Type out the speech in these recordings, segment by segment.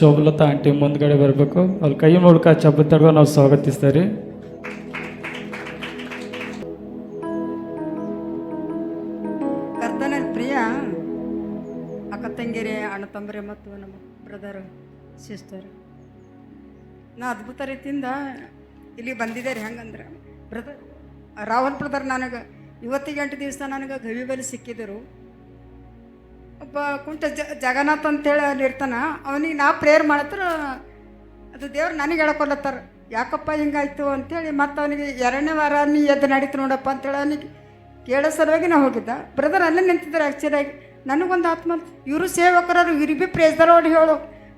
ಶೋಭಲತಾ aunty ಮುಂದ್ಗಡೆ ಬರಬೇಕು. ಅಲ್ಲಿ ಕೈ ಮೂಲಕ ಚಪ್ಪ ತಡೆದು ನಾವು ಸ್ವಾಗತಿಸ್ತಾರೆ ಕರ್ತನ ಪ್ರಿಯ, ಅಕ್ಕ ತಂಗಿರಿ ಅಣ್ಣ ತಂಬರಿ ಮತ್ತು ನಮ್ಮ ಬ್ರದರ್ ಸಿಸ್ಟರ್ ನಾ ಅದ್ಭುತ ರೀತಿಯಿಂದ ಇಲ್ಲಿ ಬಂದಿದ್ದೆ ರೀ. ಹೆಂಗಂದ್ರೆ ಬ್ರದರ್ ರಾಹುಲ್ ಬ್ರದರ್ ನನಗೆ, ಇವತ್ತಿಗೆ ಎಂಟು ದಿವಸ ನನಗೆ ಗವಿ ಬಲಿ ಸಿಕ್ಕಿದರು ಒಬ್ಬ ಕುಂಟ ಜ, ಜಗನ್ನಾಥ್ ಅಂತೇಳಿ ಅಲ್ಲಿ ಇರ್ತಾನ, ಅವನಿಗೆ ನಾ ಪ್ರೇಯರ್ ಮಾಡತ್ರ ಅದು ದೇವ್ರು ನನಗೆ ಹೇಳ್ಕೊಲತ್ತಾರ ಯಾಕಪ್ಪ ಹಿಂಗಾಯ್ತು ಅಂತೇಳಿ ಮತ್ತು ಅವನಿಗೆ ಎರಡನೇ ವಾರ ನೀ ಎದ್ದು ನಡೀತು ನೋಡಪ್ಪ ಅಂತೇಳಿ ಅವನಿಗೆ ಕೇಳೋ ಸಲುವಾಗಿ ನಾ ಹೋಗಿದ್ದ. ಬ್ರದರ್ ಅಲ್ಲೇ ನಿಂತಿದ್ದಾರೆ ಆ್ಯಕ್ಚುಲಾಗಿ ನನಗೊಂದು ಆತ್ಮ, ಇವರು ಸೇವಕರರು ಇವ್ರಿಗೆ ಭೀ ಪ್ರೇಸ್ದಾರ ನೋಡಿ ಹೇಳು.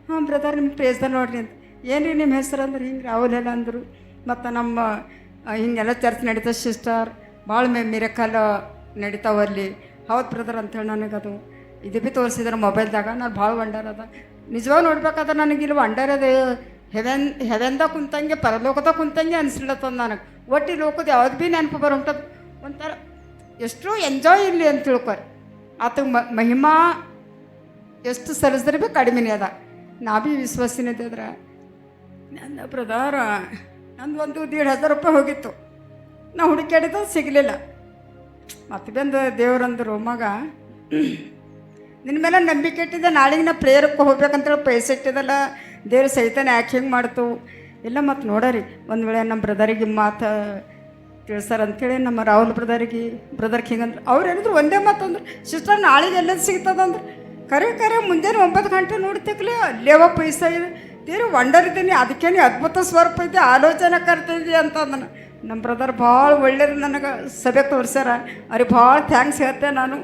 ಹಾಂ ಬ್ರದರ್ ನಿಮ್ಮ ಪ್ರೇಸ್ದಾರ ನೋಡ್ರಿ ಅಂತ. ಏನು ನಿಮ್ಮ ಹೆಸರು ಅಂದ್ರೆ ಹಿಂಗೆ ರಾಹುಲೆಲ್ಲ ಅಂದರು. ಮತ್ತು ನಮ್ಮ ಹಿಂಗೆಲ್ಲ ಚರ್ಚ್ ನಡೀತದೆ ಸಿಸ್ಟರ್ ಭಾಳ ಮೇ ಮಿರಕಲ್ ನಡೀತಾವಲ್ಲಿ ಹೌದು ಬ್ರದರ್ ಅಂತೇಳಿ ನನಗದು. ಇದು ಭೀ ತೋರಿಸಿದ್ರು ಮೊಬೈಲ್ದಾಗ. ನಾನು ಭಾಳ ವಂಡರ್ ಅದ. ನಿಜವಾಗ ನೋಡ್ಬೇಕಾದ್ರೆ ನನಗೆ ಇಲ್ಲಿ ವಂಡರ್ ಅದ, ಹೆವೆನ್ ಹೆವೆನ್ದಾಗ ಕುಂತಂಗೆ, ಪರಲೋಕದ ಕುಂತಂಗೆ ಅನಿಸ್ಲತ್ತದ ನನಗೆ. ಒಟ್ಟು ಲೋಕದ ಯಾವ್ದು ಭೀ ನೆನಪು ಹೊಂಟದ ಒಂಥರ ಎಷ್ಟು ಎಂಜಾಯ್ ಇರಲಿ ಅಂತ ತಿಳ್ಕೊರಿ. ಆತ ಮಹಿಮಾ ಎಷ್ಟು ಸರಿಸಿದ್ರೆ ಭೀ ಕಡಿಮೆನೇ ಅದ. ನಾ ಭೀ ವಿಶ್ವಾಸಿನದ್ರೆ ನನ್ನ ಬ್ರದರ್ ನಂದು ಒಂದು ದೀಡ್ ಹಜಾರ್ ರೂಪಾಯಿ ಹೋಗಿತ್ತು. ನಾ ಹುಡುಕಾಡಿದ ಸಿಗಲಿಲ್ಲ. ಮತ್ತೆ ಬಂದು ದೇವ್ರಂದ್ರು ಮಗ ನಿನ್ನ ಮೇಲೆ ನಂಬಿಕೆ ಇಟ್ಟಿದ್ದೆ ನಾಳೆಗೆ ನಾ ಪ್ರೇಯರ್ಕ್ಕೆ ಹೋಗ್ಬೇಕಂತೇಳಿ ಪೈಸೆ ಇಟ್ಟಿದ್ದಲ್ಲ, ದೇವ್ರ ಸಹಿತನ ಯಾಕೆ ಹಿಂಗೆ ಮಾಡ್ತು? ಎಲ್ಲ ಮತ್ತು ನೋಡರಿ, ಒಂದು ವೇಳೆ ನಮ್ಮ ಬ್ರದರಿಗೆ ಮಾತು ತಿಳ್ಸಾರ ಅಂಥೇಳಿ ನಮ್ಮ ರಾಹುಲ್ ಬ್ರದರಿಗೆ, ಬ್ರದರ್ಗೆ ಹಿಂಗಂದ್ರೆ, ಅವ್ರು ಹೇಳಿದ್ರು ಒಂದೇ ಮಾತು ಅಂದ್ರೆ ಸಿಸ್ಟರ್, ನಾಳೆಗೆ ಎಲ್ಲದು ಸಿಗ್ತದಂದ್ರೆ? ಕರೆ ಕರೆ, ಮುಂಜಾನೆ ಒಂಬತ್ತು ಗಂಟೆ ನೋಡ್ತಿಕ್ಲೆ ಅಲ್ಲೇವ ಪೈಸಾ ಇದೆ. ತೀರಿ ವಂಡರ್ ಇದ್ದೀನಿ, ಅದಕ್ಕೇನೆ ಅದ್ಭುತ ಸ್ವರೂಪ ಇದೆ, ಆಲೋಚನೆ ಕರ್ತಿದ್ದೆ ಅಂತ ಅಂದನು ನಮ್ಮ ಬ್ರದರ್ ಭಾಳ ಒಳ್ಳೇದು ನನಗೆ ಸಭೆ ತೋರಿಸ್ಯಾರ. ಅವ್ರಿಗೆ ಭಾಳ ಥ್ಯಾಂಕ್ಸ್ ಹೇಳ್ತೆ ನಾನು.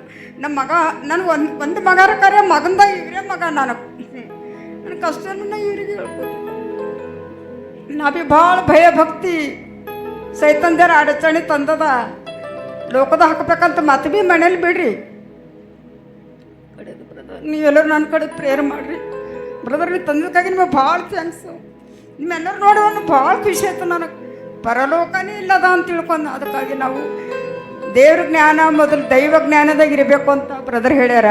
ನಮ್ಮ ಮಗ ನನ್ನ ಒಂದು ಒಂದು ಮಗರ ಕರೆ ಮಗಂದ ಇವರೇ ಮಗ ನಾನು. ನನ್ನ ಕಷ್ಟನ ಇವ್ರಿಗೆ ಹೇಳ್ಬೋದು ನಾ ಬಿ ಭಾಳ ಭಯ ಭಕ್ತಿ ಸೈತಂದ್ಯಾರ ಅಡಚಣೆ ತಂದದ. ಲೋಕದ ಹಾಕಬೇಕಂತ ಮತ್ತೆ ಭೀ ಮನೇಲಿ ಬಿಡ್ರಿ. ಕಡೆದು ಬ್ರದರ್ ನೀವೆಲ್ಲರೂ ನನ್ನ ಕಡೆ ಪ್ರೇಯರ್ ಮಾಡಿರಿ. ಬ್ರದರ್ ನೀವು ತಂದಕ್ಕಾಗಿ ನಿಮಗೆ ಭಾಳ ಥ್ಯಾಂಕ್ಸು ನಿಮ್ಮೆಲ್ಲರೂ ನೋಡುವ ಭಾಳ ಖುಷಿ ಆಯ್ತು ನನಗೆ. ಪರಲೋಕನೇ ಇಲ್ಲದ ಅಂತ ತಿಳ್ಕೊಂಡು ಅದಕ್ಕಾಗಿ ನಾವು ದೇವ್ರ ಜ್ಞಾನ ಮೊದಲು ದೈವ ಜ್ಞಾನದಾಗ ಇರಬೇಕು ಅಂತ ಬ್ರದರ್ ಹೇಳ್ಯಾರ.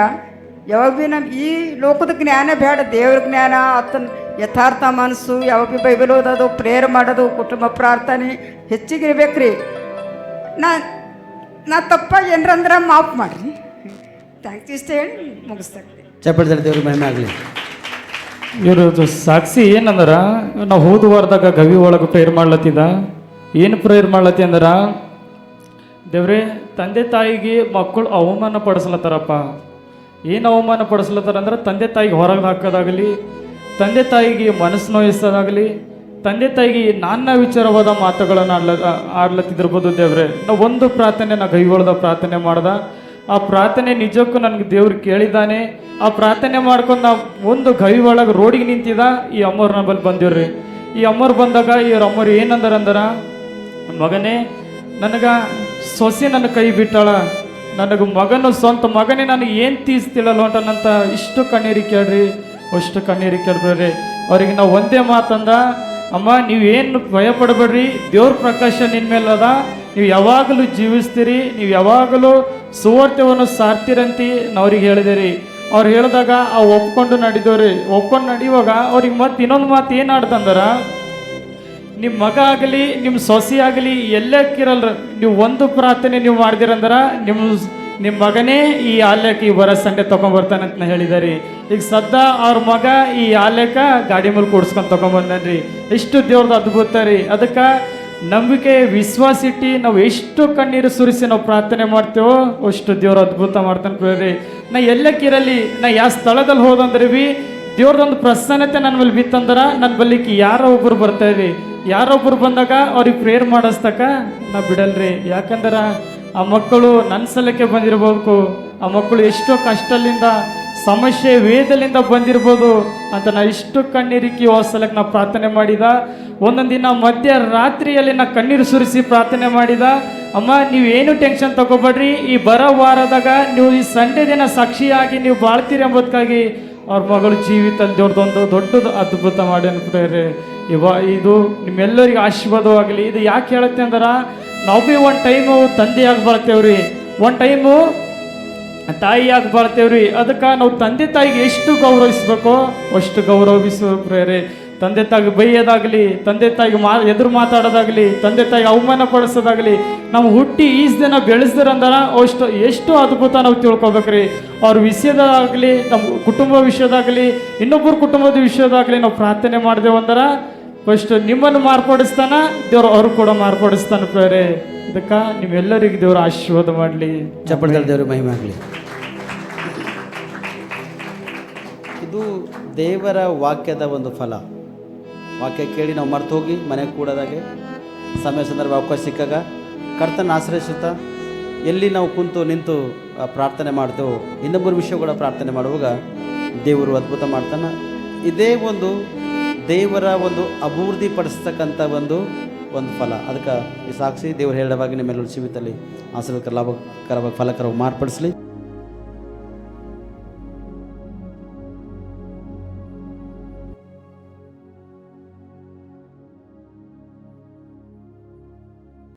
ಯಾವಾಗ ಭೀ ನಮ್ಮ ಈ ಲೋಕದ ಜ್ಞಾನ ಬೇಡ ದೇವ್ರ ಜ್ಞಾನ ಆತನ ಯಥಾರ್ಥ ಮನಸ್ಸು ಯಾವಾಗ ಭೀ ಬೈಬಲ್ ಓದೋದು ಪ್ರೇಯರ್ ಮಾಡೋದು ಕುಟುಂಬ ಪ್ರಾರ್ಥನೆ ಹೆಚ್ಚಿಗೆ ರೀ ನಾ ನಾ ತಪ್ಪ ಏನರಂದ್ರೆ ಮಾಫ್ ಮಾಡಿರಿ. ಥ್ಯಾಂಕ್ಸ್ ಇಷ್ಟ ಹೇಳಿ ಮುಗಿಸ್ತಾರೆ ಚಪ್ಪಳದಲ್ಲಿ ದೇವ್ರ ಮಹಿಮೆ ಆಗಲಿ. ಇವ್ರದ್ದು ಸಾಕ್ಷಿ ಏನಂದ್ರೆ ನಾವು ಹೋದ ವಾರದಾಗ ಗವಿ ಒಳಗೆ ಪ್ರೇಯರ್ ಮಾಡ್ಲತ್ತಿದ. ಏನು ಪ್ರೇಯರ್ ಮಾಡ್ಲತ್ತಿ ಅಂದ್ರೆ? ದೇವ್ರೆ, ತಂದೆ ತಾಯಿಗೆ ಮಕ್ಕಳು ಅವಮಾನ ಪಡಿಸ್ಲತ್ತಾರಪ್ಪ. ಏನು ಅವಮಾನ ಪಡಿಸ್ಲತ್ತಾರ ಅಂದ್ರೆ ತಂದೆ ತಾಯಿಗೆ ಹೊರಗೆ ಹಾಕೋದಾಗಲಿ, ತಂದೆ ತಾಯಿಗೆ ಮನಸ್ಸು ನೋಯಿಸೋದಾಗಲಿ, ತಂದೆ ತಾಯಿಗೆ ನಾನಾ ವಿಚಾರವಾದ ಮಾತುಗಳನ್ನು ಆಡ್ಲ, ಆಡ್ಲತ್ತಿದ್ದಿರ್ಬೋದು ದೇವ್ರೆ. ನಾವು ಒಂದು ಪ್ರಾರ್ಥನೆ, ನಾ ಕೈಗೊಳ್ದ ಪ್ರಾರ್ಥನೆ ಮಾಡ್ದೆ. ಆ ಪ್ರಾರ್ಥನೆ ನಿಜಕ್ಕೂ ನನಗೆ ದೇವ್ರು ಕೇಳಿದ್ದಾನೆ. ಆ ಪ್ರಾರ್ಥನೆ ಮಾಡ್ಕೊಂಡು ನಾವು ಒಂದು ಗೈ ಒಳಗೆ ರೋಡಿಗೆ ನಿಂತಿದ್ದ ಈ ಅಮ್ಮವ್ರ ಬಲ್ಲಿ ಬಂದಿವ್ರಿ ಈ ಅಮ್ಮವ್ರು ಬಂದಾಗ, ಈ ಅಮ್ಮರು ಏನಂದರಂದ್ರೆ? ಮಗನೇ, ನನಗೆ ಸೊಸೆ ನನ್ನ ಕೈ ಬಿಟ್ಟಾಳ. ನನಗೆ ಮಗನು ಸ್ವಂತ ಮಗನೇ ನನಗೆ ಏನು ತೀಸ್ತಿಳಲ್ಲ ಹೊಂಟನಂತ ಇಷ್ಟು ಕಣ್ಣೀರಿ ಕೇಳ್ರಿ, ಅಷ್ಟು ಕಣ್ಣೀರಿ ಕೇಳ್ಬೇಡ್ರಿ ಅವ್ರಿಗೆ ನಾವು ಒಂದೇ ಮಾತಂದ, ಅಮ್ಮ ನೀವೇನು ಭಯ ಪಡಬೇಡ್ರಿ ದೇವ್ರ ಪ್ರಕಾಶ ನಿನ್ನ ಅದ. ನೀವು ಯಾವಾಗಲೂ ಜೀವಿಸ್ತೀರಿ, ನೀವು ಯಾವಾಗಲೂ ಸುವರ್ತವನ್ನು ಸಾರ್ತೀರಂತಿ ಅವ್ರಿಗೆ ಹೇಳಿದೆ ಅವ್ರು ಹೇಳಿದಾಗ ಆ ಒಪ್ಕೊಂಡು ನಡಿದವ್ರಿ. ಒಪ್ಕೊಂಡು ನಡೆಯುವಾಗ ಅವ್ರಿಗೆ ಮತ್ತೆ ಇನ್ನೊಂದು ಮಾತು ಏನು ಆಡ್ತಂದಾರ? ನಿಮ್ಮ ಮಗ ಆಗಲಿ ನಿಮ್ಮ ಸೊಸೆ ಆಗಲಿ ಎಲ್ಲಕ್ಕಿರಲ್ರ ನೀವು ಒಂದು ಪ್ರಾರ್ಥನೆ ನೀವು ಮಾಡಿದಿರಂದ್ರ ನಿಮ್ಮ ನಿಮ್ಮ ಮಗನೇ ಈ ಆಲಯಕ್ಕೆ ಈ ಬರ ಸಂಡೆ ತೊಗೊಂಬರ್ತಾನಂತ ನಾ ಹೇಳಿದಾರೆ. ಈಗ ಸದ್ದ ಅವ್ರ ಮಗ ಈ ಆಲಯಕ್ಕೆ ಗಾಡಿ ಮೇಲೆ ಕೂಡ್ಸ್ಕೊಂಡು ತೊಗೊಂಬಂದನ್ರಿ ಎಷ್ಟು ದೇವ್ರದ್ದು ಅದ್ಭುತ ರೀ. ಅದಕ್ಕೆ ನಂಬಿಕೆ, ವಿಶ್ವಾಸ ಇಟ್ಟು ನಾವು ಎಷ್ಟು ಕಣ್ಣೀರು ಸುರಿಸಿ ನಾವು ಪ್ರಾರ್ಥನೆ ಮಾಡ್ತೇವೋ ಅಷ್ಟು ದೇವ್ರ ಅದ್ಭುತ ಮಾಡ್ತಾನೆ ಕೇಳ್ರಿ ನಾ ಎಲ್ಲಕ್ಕಿರಲಿ ನಾ ಯಾವ ಸ್ಥಳದಲ್ಲಿ ಹೋದಂದ್ರೆ ಬಿ ದೇವ್ರದೊಂದು ಪ್ರಸನ್ನತೆ ನನ್ನ ಮೇಲೆ ಬಿತ್ತಂದ್ರೆ ನನ್ನ ಬಲ್ಲಿಕ್ಕೆ ಯಾರೋ ಒಬ್ಬರು ಬರ್ತಾಯಿರಿ ಯಾರೋ ಒಬ್ಬರು ಬಂದಾಗ ಅವ್ರಿಗೆ ಪ್ರೇಯರ್ ಮಾಡಿಸ್ತಕ್ಕ, ನಾ ಬಿಡಲ್ರಿ. ಯಾಕಂದ್ರೆ ಆ ಮಕ್ಕಳು ನನ್ನ ಸಲಕ್ಕೆ ಬಂದಿರ್ಬೇಕು. ಆ ಮಕ್ಕಳು ಎಷ್ಟೋ ಕಷ್ಟಲಿಂದ ಸಮಸ್ಯೆ ವೇದಲಿಂದ ಬಂದಿರ್ಬೋದು ಅಂತ ನಾ ಇಷ್ಟು ಕಣ್ಣೀರಿಕ್ಕಿ ಸಲಕ್ಕೆ ನಾ ಪ್ರಾರ್ಥನೆ ಮಾಡಿದ. ಒಂದೊಂದು ದಿನ ಮಧ್ಯರಾತ್ರಿಯಲ್ಲಿ ನಾ ಕಣ್ಣೀರು ಸುರಿಸಿ ಪ್ರಾರ್ಥನೆ ಮಾಡಿದ. ಅಮ್ಮ, ನೀವು ಏನು ಟೆನ್ಷನ್ ತಗೋಬೇಡ್ರಿ. ಈ ಬರೋ ವಾರದಾಗ ನೀವು ಈ ಸಂಡೇ ದಿನ ಸಾಕ್ಷಿಯಾಗಿ ನೀವು ಬಾಳ್ತೀರಿ ಎಂಬುದಕ್ಕಾಗಿ ಅವ್ರ ಮಗಳ ಜೀವಿತದಲ್ಲಿ ದೇವ್ರದೊಂದು ದೊಡ್ಡದು ಅದ್ಭುತ ಮಾಡಿ ಅನ್ಬಿಟ್ರಿ ಇವ ಇದು ನಿಮ್ಮೆಲ್ಲರಿಗೆ ಆಶೀರ್ವಾದವಾಗಲಿ. ಇದು ಯಾಕೆ ಹೇಳುತ್ತೆ ಅಂದ್ರೆ, ನಾವು ಭೀ ಒಂದು ಟೈಮು ತಂದೆಯಾಗಿ ಬರ್ತೇವ್ರಿ ಒಂದು ಟೈಮು ತಾಯಿಯಾಗಿ ಬರ್ತೇವ್ರಿ ಅದಕ್ಕೆ ನಾವು ತಂದೆ ತಾಯಿಗೆ ಎಷ್ಟು ಗೌರವಿಸ್ಬೇಕೋ ಅಷ್ಟು ಗೌರವಿಸ್ಬೇಕು ಪ್ರೇರೆ ತಂದೆ ತಾಯಿಗೆ ಬೈಯೋದಾಗಲಿ ತಂದೆ ತಾಯಿಗೆ ಮಾ ಎದುರು ಮಾತಾಡೋದಾಗಲಿ ತಂದೆ ತಾಯಿಗೆ ಅವಮಾನ ಪಡಿಸೋದಾಗಲಿ ನಾವು ಹುಟ್ಟಿ ಈಸ್ ದಿನ ಬೆಳೆಸಿದ್ರಂದ್ರ ಅಷ್ಟು ಎಷ್ಟು ಅದ್ಭುತ ನಾವು ತಿಳ್ಕೊಬೇಕ್ರಿ. ಅವ್ರ ವಿಷಯದಾಗಲಿ ನಮ್ಮ ಕುಟುಂಬ ವಿಷಯದಾಗಲಿ ಇನ್ನೊಬ್ಬರ ಕುಟುಂಬದ ವಿಷಯದಾಗಲಿ ನಾವು ಪ್ರಾರ್ಥನೆ ಮಾಡಿದೆವು ಅಂದ್ರೆ ಫಸ್ಟ್ ನಿಮ್ಮನ್ನು ಮಾರ್ಪಡಿಸ್ತಾನ ದೇವ್ರು ಅವ್ರು ಕೂಡ ಮಾರ್ಪಡಿಸ್ತಾನ ಪ್ರೇರೆ ಇದಕ್ಕೆ ನಿಮ್ಮೆಲ್ಲರಿಗೂ ದೇವ್ರ ಆಶೀರ್ವಾದ ಮಾಡಲಿ. ಚಪ್ಪಳದಲ್ಲಿ ದೇವರು ಮಹಿಮೆ ಆಗಲಿ. ಇದು ದೇವರ ವಾಕ್ಯದ ಒಂದು ಫಲ. ವಾಕ್ಯ ಕೇಳಿ ನಾವು ಮರ್ತು ಹೋಗಿ ಮನೆಗೆ ಕೂಡೋದಾಗೆ ಸಮಯ ಸಂದರ್ಭ ಅವಕಾಶ ಸಿಕ್ಕಾಗ ಕರ್ತನ ಆಶ್ರಯಿಸುತ್ತಾ ಎಲ್ಲಿ ನಾವು ಕುಂತು ನಿಂತು ಪ್ರಾರ್ಥನೆ ಮಾಡ್ತೇವೋ, ಇನ್ನೊಬ್ಬರ ಕೂಡ ಪ್ರಾರ್ಥನೆ ಮಾಡುವಾಗ ದೇವರು ಅದ್ಭುತ ಮಾಡ್ತಾನೆ. ಇದೇ ಒಂದು ದೇವರ ಒಂದು ಅಭಿವೃದ್ಧಿ ಪಡಿಸ್ತಕ್ಕಂಥ ಒಂದು ಒಂದು ಫಲ. ಅದಕ್ಕೆ ಈ ಸಾಕ್ಷಿ ದೇವರು ಹೇಳಿದವಾಗಿ ನಿಮ್ಮೆಲ್ಲರೂ ಆಶೀರ್ವಾದಕರ ಲಾಭಕರವಾಗಿ ಫಲಕರವಾಗಿ ಮಾರ್ಪಡಿಸಲಿ.